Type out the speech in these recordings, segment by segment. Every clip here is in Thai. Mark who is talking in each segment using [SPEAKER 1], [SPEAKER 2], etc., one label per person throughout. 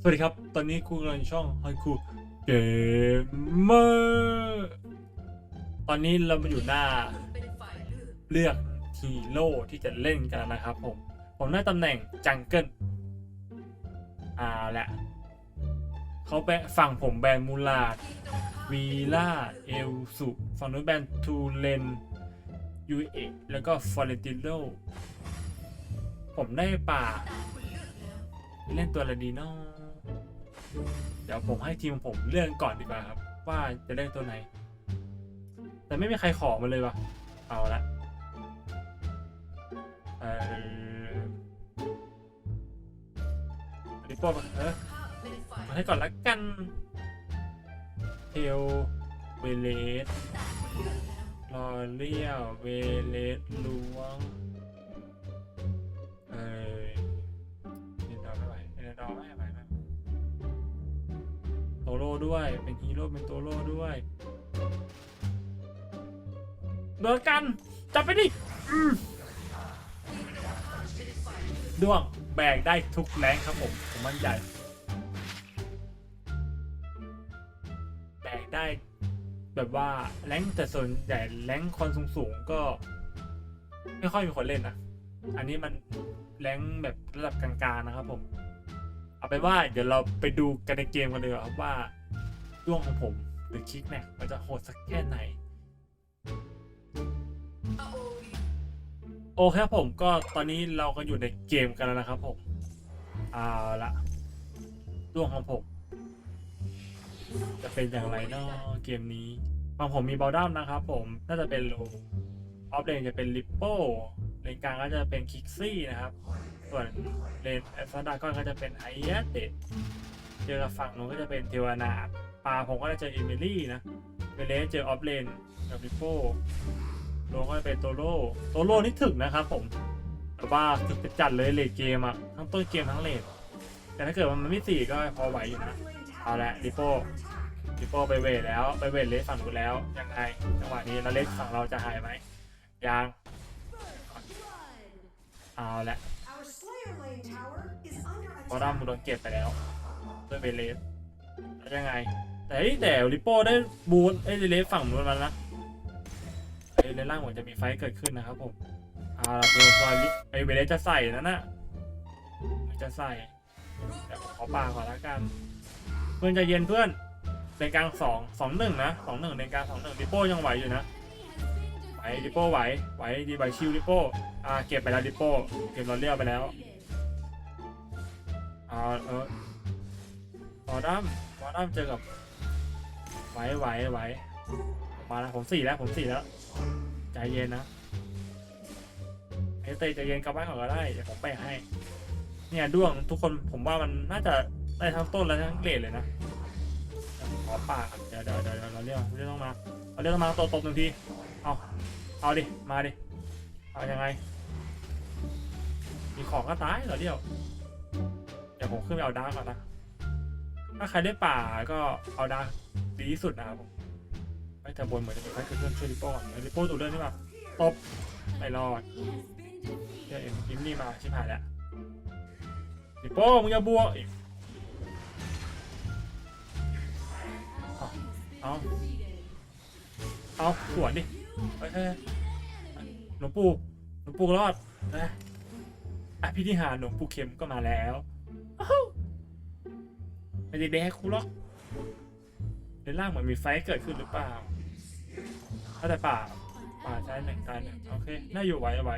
[SPEAKER 1] สวัสดีครับ ตอนนี้คุณกำลังช่องไฮคูเกมเมอร์ตอนนี้เรามาอยู่หน้าเลือกฮีโร่ที่จะเล่นกันนะครับผม ผมได้ตำแหน่งจังเกิลอ่าแหละเขาแบฝั่งผมแบนมูลาดวีล่าเอลสุฝั่งนู้นแบนทูเลนยูเอแล้วก็ฟอเรติโลผมได้ป่า เล่นตัวอะไรดีเนาะเดี๋ยวผมให้ทีมผมเลือกก่อนดีกว่าครับ ว่าจะเล่นตัวไหน แต่ไม่มีใครขอมาเลยวะเอาละเอออันนี้โป้เออมาให้ก่อนละกันเทลเวเลสลอเรียลเวเลสล้วง ตโร่ด้วย เป็นฮีโร่เป็นโตโร่ด้วยโดนกัน จับไปดิด้วงแบกได้ทุกแรงครับผม ผมมั่นใจ แบกได้ แบบว่าแรงแต่ส่วนใหญ่แรงคนสูงๆก็ ไม่ค่อยมีคนเล่นนะ อันนี้มันแรงแบบระดับกลางๆนะครับผม เอาเป็นว่าเดี๋ยวเราไปดูกันในเกมกันเลยครับว่าดวงของผมหรือคิกแม็กมันจะโหดสักแค่ไหน โอเคครับผมก็ตอนนี้เราก็อยู่ในเกมกันแล้วนะครับผมเอาละดวงของผม จะเป็นอย่างไรเนาะเกมนี้บางผมมีบอลดัมนะครับผมน่าจะเป็นโลออฟเลนจะเป็นลิปโป้เลนกลางก็จะเป็นคิกซี่นะครับ ส่วนเลนแอสซาดาก้อนก็จะเป็นไอเอสเตเจอกับฝั่งนู้นก็จะเป็นเทวานาปาผมก็จะเจอเอมิลี่นะเวเลสเจอออฟเลนกับลิโป้โลก็จะเป็นโตโร่โตโร่นี่ถึกนะครับผมแต่ว่าถึกจัดเลยเลดเกมอะทั้งต้นเกมทั้งเลดแต่ถ้าเกิดมันไม่สี่ก็พอไหวอยู่นะเอาละลิโป้ลิโป้ไปเวทแล้วไปเวทเลสฝั่งนู้นแล้วยังไงจังหวะนี้แล้วเลสฝั่งเราจะหายไหมยังเอาละ พราะดัมโดนเก็บไปแล้วด้วยเวทเลสแล้วยังไง แต่เฮ้ยแต่ลิโป้ได้บูนเอ้ยเลสฝั่งนู้นมาแล้วนะเอ้ยในล่างเหมือนจะมีไฟเกิดขึ้นนะครับผมเอาละตัวซอยลิไอ้เวทเลสจะใส่นั่นน่ะจะใส่แต่ขอปาก่อนละกัน เพื่อนใจเย็นเพื่อนเลนกลางสองสองหนึ่งนะสองหนึ่งเลนกลางสองหนึ่งดิโป้ยังไหวอยู่นะไหวดิโป้ไหวไหวดีไหวชิวดิโป้อ่าเก็บไปแล้วดิโป้เก็บลอเลียวไปแล้ว อ่าเออมอดัมมอดัมเจอกับไหวไหวไหวมาแล้วผมสี่แล้วผมสี่แล้ว ใจเย็นนะไอ้เตยใจเย็นกลับบ้านก่อนก็ได้เดี๋ยวผมไปให้ เนี่ยด้วงทุกคนผมว่ามันน่าจะได้ทั้งต้นและทั้งเกรดเลยนะขอปากก่อนเดี๋ยวเดี๋ยวเดี๋ยวเราเรียกเรียกต้องมาเราเรียกต้องมาตบตบหนึ่งทีเอาเอาดิมาดิเอายังไง มีของก็ตายเราเรียกเดี๋ ยวผมขึ้นไปเอาดาร์กก่อนนะ ถ้าใครได้ป่าก็เอาดาร์กดีที่สุดนะครับผมไม่แต่บนเหมือนจะมีใครเกิดเรื่องช่วยริปโป้ก่อนริปโป้ตัวเรื่องนี่ป่ะตบไม่รอดเดี๋ยวเอ็มอิมนี่มาชิบหายแล้วดิโป้มึงอย่าบวกอีกเอาเอาเอาสวนดิเฮ้ยเฮ้ยหลวงปู่หลวงปู่รอดนะอภิธิหารหลวงปู่เข็มก็มาแล้วอ้าว ไม่ได้แดกคูหรอกในล่างเหมือนมีไฟเกิดขึ้นหรือเปล่าถ้าแต่ป่า ป่าใช้หนึ่งตายหนึ่งโอเค น่าอยู่ไหวไหว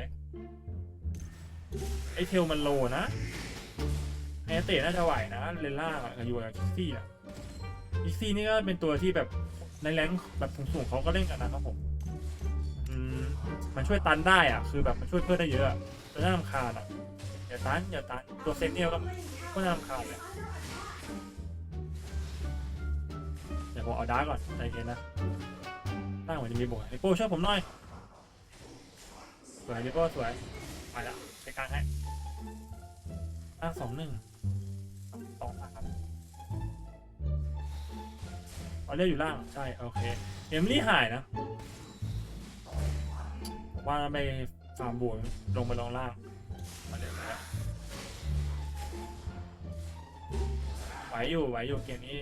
[SPEAKER 1] ไอเทลมันโลนะไอเตะน่าจะไหวนะ เลนล่ากับยูกับคิกซี่อะคิกซี่นี่ก็เป็นตัวที่แบบในแรงแบบสูงๆเขาก็เล่นกันนะครับผมมันช่วยตันได้อะ คือแบบมันช่วยเพื่อนได้เยอะอะแต่น่ารำคาญอะ อย่าตัน อย่าตัน ตัวเซนเนียลก็ ก็น่ารำคาญเลยเดี๋ยวผมเอาดาร์กก่อนใจเย็นนะตั้งเหมือนจะมีบวกไอโป้ช่วยผมหน่อย สวยไอโป้สวยไปละไปกลางให้อะสองหนึ่งสองสามเอาเรียกอยู่ล่างใช่โอเคเอมลี่หายนะว่าไปฟาร์มบวกลงไปลองล่าง มาเดี๋ยวอยู่ไหวอยู่เกมนี้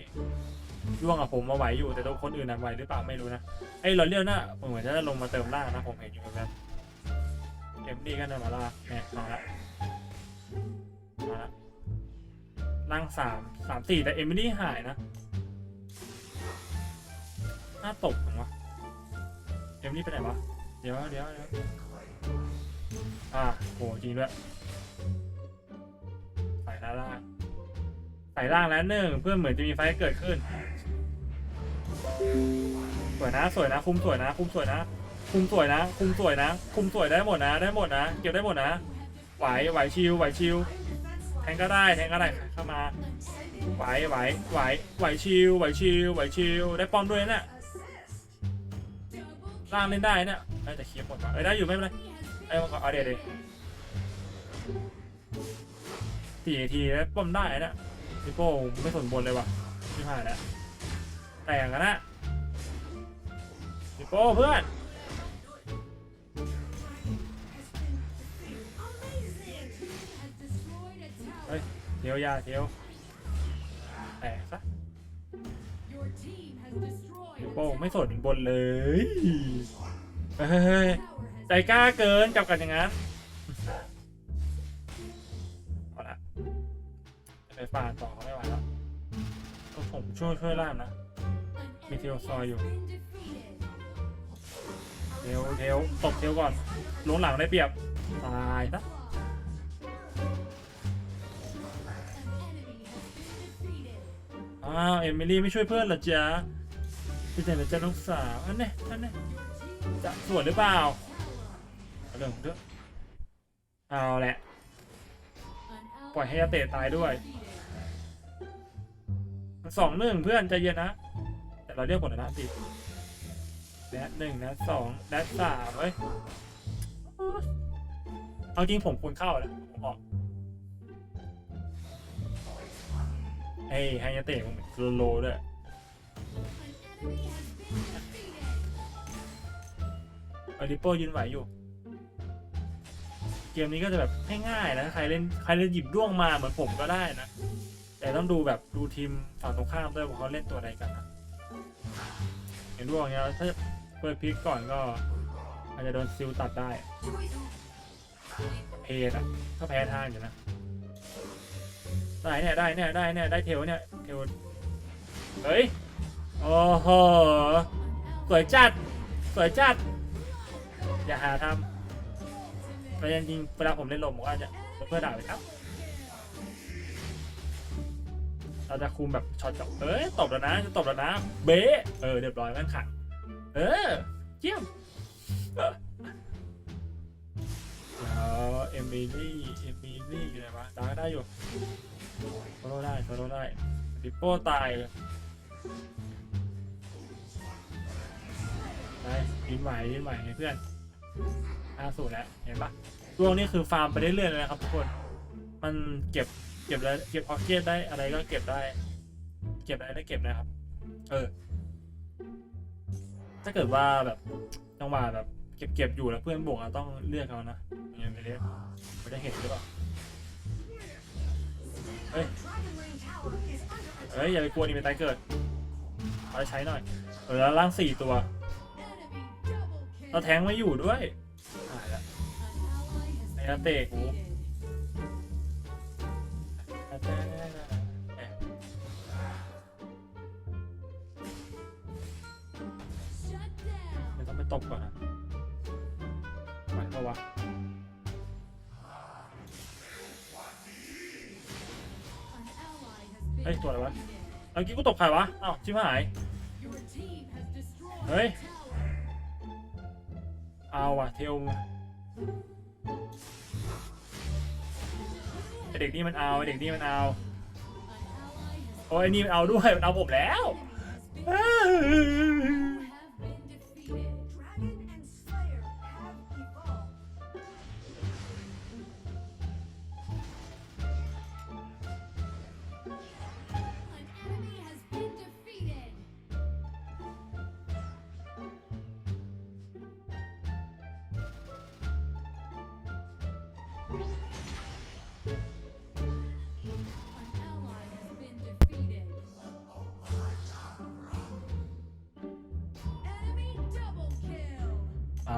[SPEAKER 1] ร่วงกับผมมาไหวอยู่แต่ตัวคนอื่นน่ะไหวหรือเปล่าไม่รู้นะไอ้เราเลียวน่ะเหมือนจะลงมาเติมล่างนะผมเห็นอยู่แบบเอ็มดีก็เดินมาล่างเนี่ยมาละมาละล่างสามสามสี่แต่เอ็มดีหายนะน้าตกจังวะเอ็มดีไปไหนวะเดี๋ยวเดี๋ยวเดี๋ยวอ่าโหจริงด้วยใส่ด้าล่า ใส่ล่างแล้วหนึ่งเพื่อเหมือนจะมีไฟเกิดขึ้น สวยนะสวยนะ คุมสวยนะ คุมสวยนะ คุมสวยนะ คุมสวยนะ คุมสวยได้หมดนะ ได้หมดนะ เก็บได้หมดนะ ไหวไหวชิวไหวชิวแทงก็ได้แทงก็ได้เข้ามา ไหวไหวไหวไหวชิวไหวชิวไหวชิวได้ป้อมด้วยเนี่ยล่างเล่นได้เนี่ยเอ้ยแต่เคลียร์หมดเอ้ยได้อยู่ไม่เป็นไรเอ้ยมันก็เอาเดี๋ยวเดี๋ยวสี่ทีแล้วป้อมได้นะ พี่โป้ไม่สนบนเลยว่ะพี่ผ่านแล้วแต่งกันนะพี่โป้เพื่อน
[SPEAKER 2] Amazing.
[SPEAKER 1] เทียวยาเทียวแตกซะพี่โป้ไม่สนบนเลยเฮ้ยใจกล้าเกินจับกันอย่างนั้น ปฟาต่อเขาไม่ไหวแล้วก็ผมช่วยช่วยล่ามนะ มีเทลซอยอยู่ เทลเทลตบเทลก่อนลงหลังได้เปรียบ ตายซะอ้าว เอมิลี่ไม่ช่วยเพื่อนเหรอจ๊ะพี่แต่ละจ๊ะน้องสาวอันนี้อันนี้จะสวนหรือเปล่าเอาเรื่องเถอะเอาแหละ ปล่อยให้ยาเตะตายด้วย สองหนึ่งเพื่อนใจเย็นนะ แต่เราเรียกผลนะสิแดดหนึ่งแดดสองแดดสามเฮ้ยเอาจริงผมควรเข้าแหละผมออกเฮ้ยไฮยาเตะผมโลโลด้วยอริโปยืนไหวอยู่ เกมนี้ก็จะแบบง่ายๆนะ ใครเล่นใครเล่นหยิบด้วงมาเหมือนผมก็ได้นะ แต่ต้องดูแบบดูทีมฝั่งตรงข้ามด้วยว่าเขาเล่นตัวอะไรกันนะเห็นด้วงเนี้ยถ้าเปิดพลิกก่อนก็ อาจจะโดนซิลตัดได้เพนอะก็แพ้ทางอยู่นะได้เนี่ยได้เนี่ยได้เนี่ยได้เทลเนี่ยเทลเฮ้ยโอ้โหสวยจัดสวยจัด อย่าหาทำแต่จริงๆเวลาผมเล่นลมผมก็อาจจะเพื่อด่าไปครับ เราจะคุมแบบช็อตกับเอ้ยตบแล้วนะจะตบแล้วนะ เบ๊ะเออเรียบร้อยกันขังเออเยี่ยมแล้วเอมิลี่เอมิลี่อยู่ไหนวะตายได้อยู่โซโล่ได้โซโล่ได้ดิปโป้ตายไปยินไหวยินไหวไงเพื่อนห้าสูตรแล้วเห็นปะช่วงนี้คือฟาร์มไปเรื่อยๆเลยนะครับทุกคน มันเก็บ เก็บแล้เก็บออกเก็บได้อะไรก็เก็บได้ เก็บอะไรได้เก็บนะครับ เออ ถ้าเกิดว่าแบบจังหวะแบบ เก็บเก็บอยู่แล้วเพื่อนบวกอะต้องเลือกเอานะไม่งั้นไม่ได้ไม่ได้เห็นหรือเปล่า
[SPEAKER 2] Dragon Lane Tower is under
[SPEAKER 1] เอ้ยอย่าไปกลัวนี่เป็นตายเกิดเอาไปใช้หน่อยเออแล้วล่างสี่ตัวเราแทงไม่อยู่ด้วยหายละไอ้นาเตะกู เดี๋ยวต้องไปตบก่อนนะไหวปะวะเฮ้ยตัวอะไรวะเมื่อกี้กูตบใครวะอ้าวชิบหาย เฮ้ย เอาว่ะเทล เด็กนี่มันเอาเด็กนี่มันเอาโอ้ยนี่มันเอาด้วยมันเอาผมแล้ว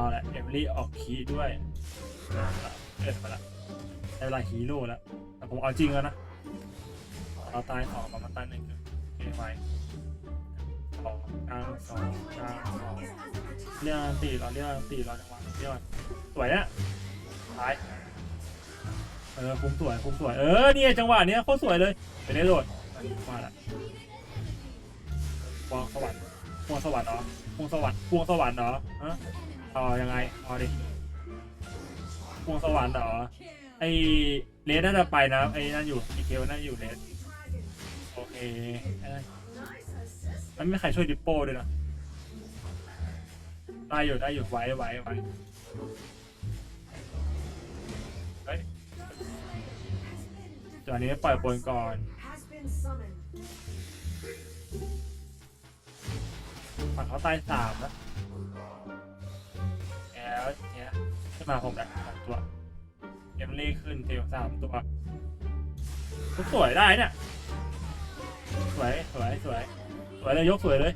[SPEAKER 1] เอาแหละเอมิลี่ออกคีด้วยเอ็ดมาละได้เวลาฮีโร่แล้วแต่ผมเอาจริงแล้วนะเราตายสองประมาณตายหนึ่งคือเกมไฟสองกลางสองกลางสองเรียกตีเราเรียกตีเราจังหวะเรียกสวยเนี่ยตายเออคุ้มสวยคุ้มสวยเออเนี่ยจังหวะเนี้ยโคตรสวยเลยเป็นได้โดดมาละพวงสวรรค์พวงสวรรค์เหรอพวงสวรรค์พวงสวรรค์เหรอฮะ เอายังไงเอาดิพวงสวรรค์เหรอไอเลสน่าจะไปนะไอนั่นอยู่ไอเคลนั่นอยู่เลสโอเคเอ้ย
[SPEAKER 2] Nice assist.
[SPEAKER 1] มันไม่มีใครช่วยดิปโป้ด้วยนะได้อยู่ได้อยู่ไว้ไว้ไว้เฮ้ยจอนี้ปล่อยบนก่อนฝั่งเขาตายสามแล้้วเนี่ยขึ้นมาผมนะสามตัวเกมลี่ขึ้นเทลสามตัวก็สวยได้เนี่ยสวยสวยสวยสวยเลยยกสวยเลย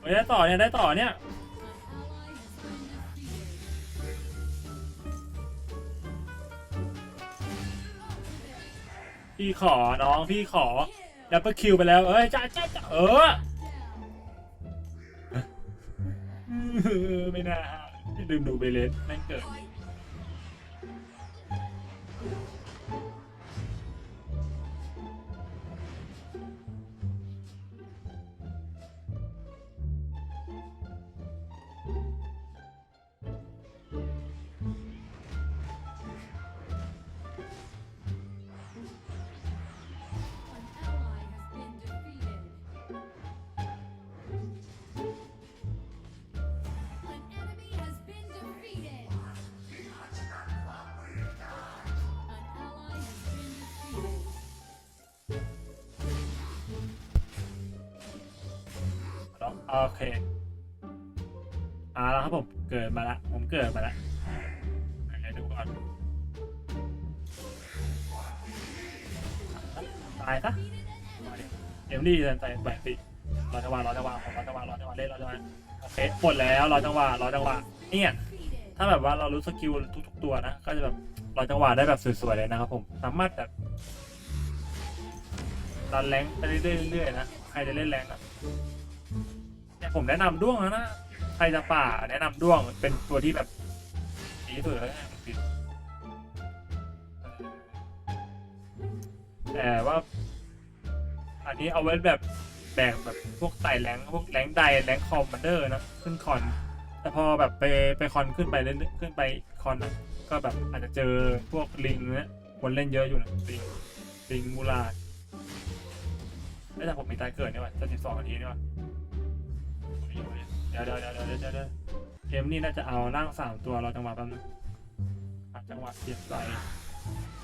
[SPEAKER 1] เฮ้ยได้ต่อเนี่ยได้ต่อเนี่ยพี่ขอน้องพี่ขอดับเบิลคิวไปแล้ว เอ้ยจ้าจ้าจ้าเออ ไม่น่า ดื่มดูไปเลยแม่งเกิด โอเคมาแล้วครับผมเกิดมาละผมเกิดมาละไหนดูก่อนตายซะเอ็มดี้ใส่แบกสิรอจังหวะรอจังหวะผมรอจังหวะรอจังหวะเล่นรอจังหวะโอเคหมดแล้วรอจังหวะรอจังหวะเนี่ยถ้าแบบว่าเรารู้สกิลทุกๆตัวนะก็จะแบบรอจังหวะได้แบบสวยๆเลยนะครับผมสามารถแบบรันแรงไปเรื่อยๆนะใครจะเล่นแรงนะ ผมแนะนำด้วงนะ ใครจะป่าแนะนำด้วงเป็นตัวที่แบบดีที่สุดแล้วนะแต่ว่า อันนี้เอาไว้แบบแบกแบบพวกไต่แรงพวกแรงไดแรงคอมมานเดอร์นะขึ้นคอน แต่พอแบบไปไปคอนขึ้นไปเล่นขึ้นไปคอนนะก็แบบอาจจะเจอพวกลิงเนี่ยคนเล่นเยอะอยู่นะลิงลิงมูลาดไม่แต่ผมมีตายเกิดเนี่ยว่ะจะสิบสองนาทีนี่ยว่ะ ดี๋ยวเดี๋ยวเดี๋ยวเดี๋ยวเดี๋ยวเดี๋ยวเกมนี่น่าจะเอาร่างสามตัวเราจังหวะแป๊บนึงจังหวะเสียบใส่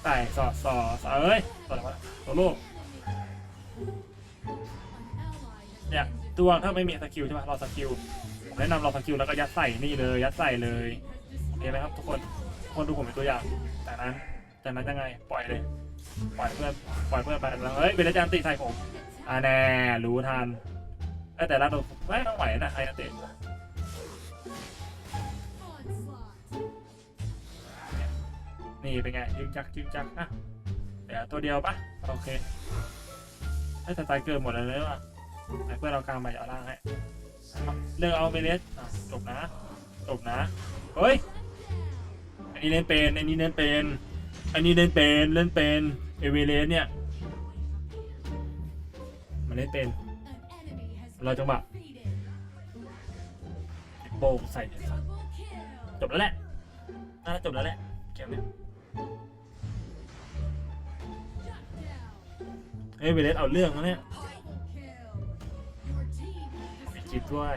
[SPEAKER 1] ใส่สอดสอดเอ้ยตัวอะไรวะตัวลูกเนี่ยตัวถ้าไม่มีสกิลใช่ไหมเราสกิลผมแนะนำเราสกิลแล้วก็ยัดใส่นี่เลย ยัดใส่เลยโอเคไหมครับทุกคนทุกคนดูผมเป็นตัวอย่างจากนั้นจากนั้นยังไงปล่อยเลย ปล่อยเพื่อนปล่อยเพื่อนไปแล้วเฮ้ยเป็นอาจารย์ตีใส่ผมอ่าแน่รู้ทันอ แต่ละตัวไม่ต้องไหวนะไอ้นักเตะนี่เป็นไงยึกจักยึกจักอะเดี๋ยวตัวเดียวปะโอเคไอ้ยแต่ตายเกินหมดเลยเลยว่ะไอเพื่อนเรากลางไปเอาล่างให้เอาเลือกเอาเบเลสจบนะจบนะเฮ้ยอันนี้เล่นเป็นอันนี้เล่นเป็นอันนี้เล่นเป็นเล่นเป็นเอเวเลสเนี่ยมันเล่นเป็น เราจังหวะโบกใส่เนี่ยจบแล้วแหละน่าจะจบแล้วแหละเกมเนี้ยเฮ้ยเวเลสเอาเรื่องแล้วเนี่ยมีจิตด้วย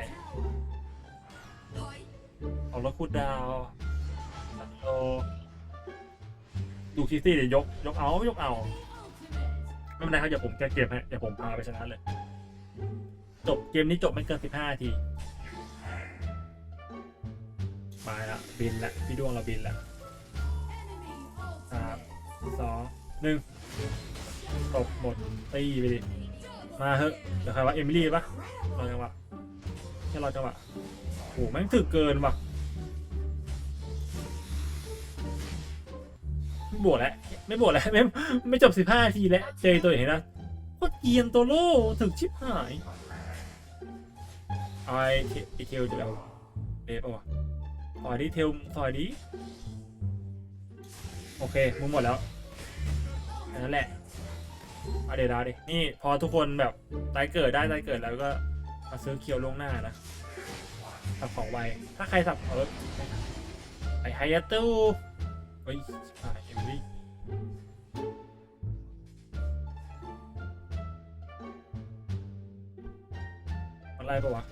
[SPEAKER 1] เอาแล้วคูดดาวสันโลดูคิสซี่เดี๋ยวยก ยกเอา ยกเอา ไม่เป็นไรครับเดี๋ยวผมแก้เกมให้เดี๋ยวผมพาไปชนะเลย จบเกมนี้จบไม่เกิน 15นาทีมาละบินละพี่ดวงเราบินละสามสองหนึ่งตบหมดตีไปดิ มาเถอะเดี๋ยวใครวะเอมิลี่ปะรอจังหวะแค่รอจังหวะโอ้โหแม่งถึกเกินว่ะไม่บวชแล้วไม่บวชแล้วไม่ไม่จบสิบห้าทีแล้วเจอตัวเห็นี้นะโคตรเกียนตัวโลถึกชิบหาย เอาไอ้เทไอเทลจะเอาเดฟเอาวะถอยดิเทลถอยดิโอเคมึงหมดแล้วแค่นั้นแหละเอาเดี๋ยวดาดิ นี่พอทุกคนแบบตายเกิดได้ตายเกิดแล้วก็มาซื้อเคียวลงหน้านะสับของไว ถ้าใครสับเออไอไฮยัตตู้เฮ้ยชิบหายเอมิลี่มันไล่ปะวะ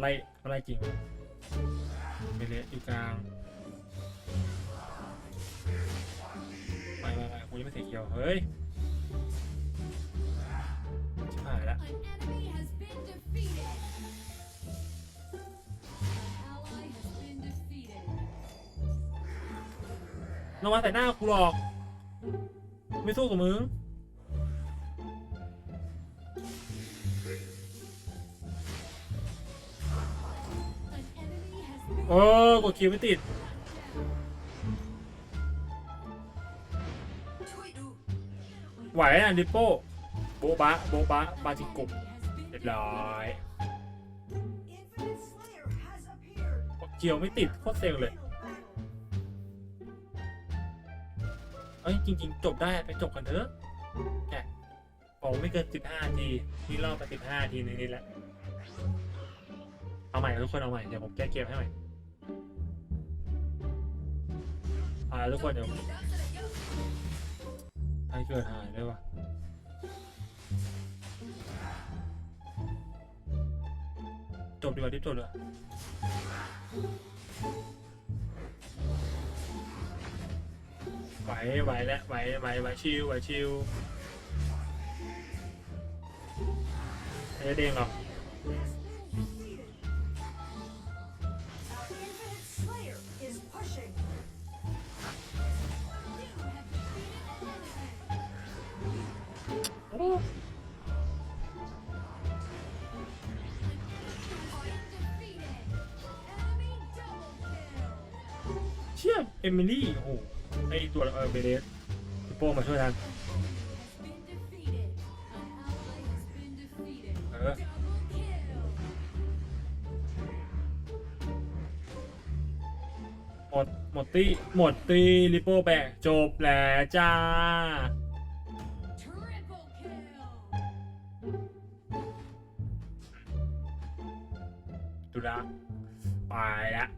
[SPEAKER 1] ไล่มันไล่จริงไปเลยอยู่กลางไม่ไม่ไม่กูยังไม่เสียเขียว เฮ้ยชิบหายละ
[SPEAKER 3] An enemy has been defeated. An ally has been defeated.
[SPEAKER 1] นวัดแต่หน้ากูหรอก ไม่สู้กับมึง ดคิวไม่ติด ไหวอะดิปโป้โบบะโบบะบาจิกุบเรียบร้อยกดเกี่ยวไม่ติดโคตรเซ็งเลยเอ้ยจริง ๆ จบได้ไปจบกันเถอะแกบอกไม่เกินสิบห้าทีนี่รอบไปสิบห้าทีในนี้แหละเอาใหม่ทุกคนเอาใหม่ เดี๋ยวผมแก้เกมให้ใหม่ อ่าทุกคนเดี๋ยวให้เกิดหายด้วยวะจบดีกว่าที่จบเลยไหวไหวแล้วไหวไหวไหวชิวไหวชิวไม่ได้เด้งหรอก อมิลี่ โอ้โหไอตัวเออเบเดสโป้มาช่วยทันเออหมดหมดตีหมดตีลิโป้แบกจบแล้วจ้าดูนะไปละจาก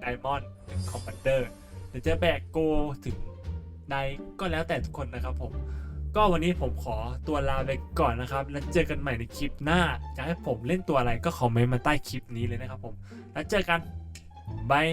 [SPEAKER 1] ไดมอนด์ถึงคอมบันเดอร์หรือจะแบกโกถึงไดก็แล้วแต่ทุกคนนะครับผม ก็วันนี้ผมขอตัวลาไปก่อนนะครับ แล้วเจอกันใหม่ในคลิปหน้าจะให้ผมเล่นตัวอะไรก็คอมเมนต์มาใต้คลิปนี้เลยนะครับผม แล้วเจอกันบาย